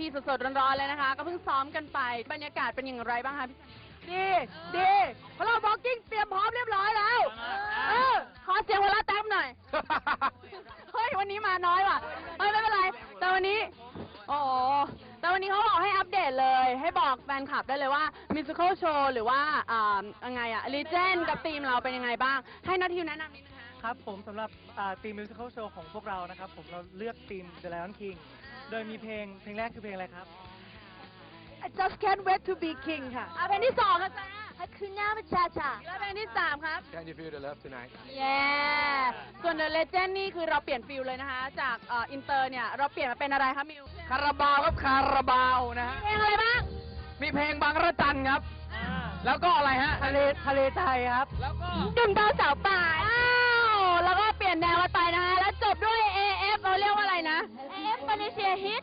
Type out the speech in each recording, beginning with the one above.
ทีสดๆร้อนๆเลยนะคะ ก็เพิ่งซ้อมกันไปบรรยากาศเป็นอย่างไรบ้างคะพี่ซันนี่ดีดีเพราะเราบ็อกกิ้งเตรียมพร้อมเรียบร้อยแล้วเออขอเสียงหัวเราะแต้มหน่อยเฮ้ยวันนี้มาน้อยว่ะเฮ้ยไม่เป็นไร แต่วันนี้โอ้โหแต่วันนี้เขาบอกให้อัปเดตเลย ให้บอกแฟนคลับได้เลยว่ามิวสิควลโชว์หรือว่าอ่ายังไงอะลีเจนกับทีมเราเป็นยังไงบ้าง ให้นาทิวแนะนำนิดนึงค่ะครับผมสำหรับทีมมิวสิควลโชว์ของพวกเรานะครับ ผมเราเลือกทีม The Lion King โดยมีเพลงเพลงแรกคือเพลงอะไรครับ I just can't wait to be king ค่ะอะเพลงที่สองค่ะจ้าฮัคือหน้ามันชาชาแล้วเพลงที่สามครับ Can you feel the love tonight เย้ส่วน The Legend นี่คือเราเปลี่ยนฟิลเลยนะคะ จากเอินเตอร์เนี่ยเราเปลี่ยนมาเป็นอะไรคะมิวคาราบาวครับคาราบาวนะฮะเพลงอะไรบ้าง มีเพลงบางระจันครับ แล้วก็อะไรฮะทะเลทะเลไทยครับ แล้วก็ดึงดาวสาวป่า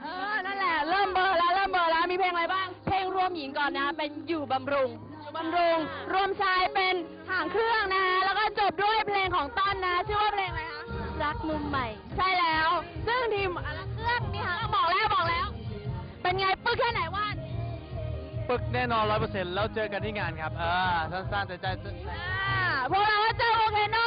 เออ นั่นแหละ เริ่มเบอร์แล้ว เริ่มเบอร์แล้ว มีเพลงอะไรบ้าง เพลงรวมหญิงก่อนนะ เป็นอยู่บำรุง อยู่บำรุง รวมชายเป็นห่างเครื่องนะคะแล้วก็จบด้วยเพลงของต้นนะ ชื่อว่าเพลงอะไรคะ รักมุมใหม่ ใช่แล้ว ซึ่งทีมอะไรเครื่องมีหางบอกแล้วบอกแล้ว เป็นไงปึ๊กแค่ไหนว่านปึกแน่นอนร้อยเปอร์เซ็นต์แล้วเจอกันที่งานครับอ่าสั้นๆแต่ใจ อ่าพวกเราก็เจอโอเคโน